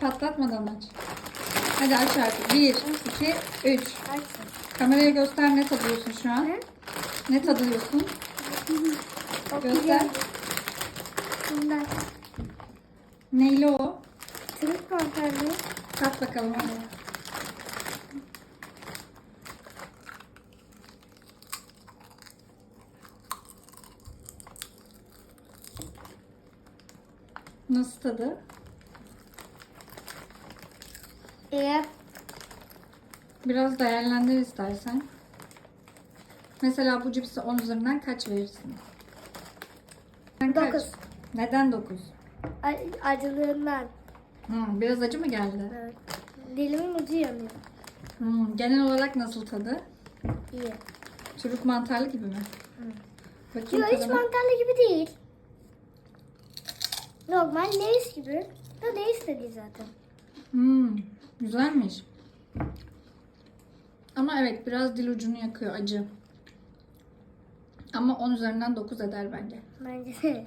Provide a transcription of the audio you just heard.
Patlatmadan aç. Hadi aç artık. 1, 2, 3. Açsın. Kameraya göster ne tadıyorsun şu an? Hı? Ne tadıyorsun? Çok Göster. güzel. Bundan. Neyli o? Tırık mantarlı. Tat bakalım hadi. Nasıl tadı? Eğer Biraz değerlendir istersen. Mesela bu cipsi 10 üzerinden kaç verirsin? Sen kaç? Dokuz. Neden 9? a- acılığından. Hmm, biraz acı mı geldi? Evet. Dilimin ucu yanıyor. Hmm, genel olarak nasıl tadı? İyi. Çürük mantarlı gibi mi? Bakayım Yok hiç tadına. mantarlı gibi değil. Normal Lay's gibi. Lay's de değil zaten. Hmm, güzelmiş. Ama evet biraz dil ucunu yakıyor acı. Ama 10 üzerinden 9 eder bence. Bence.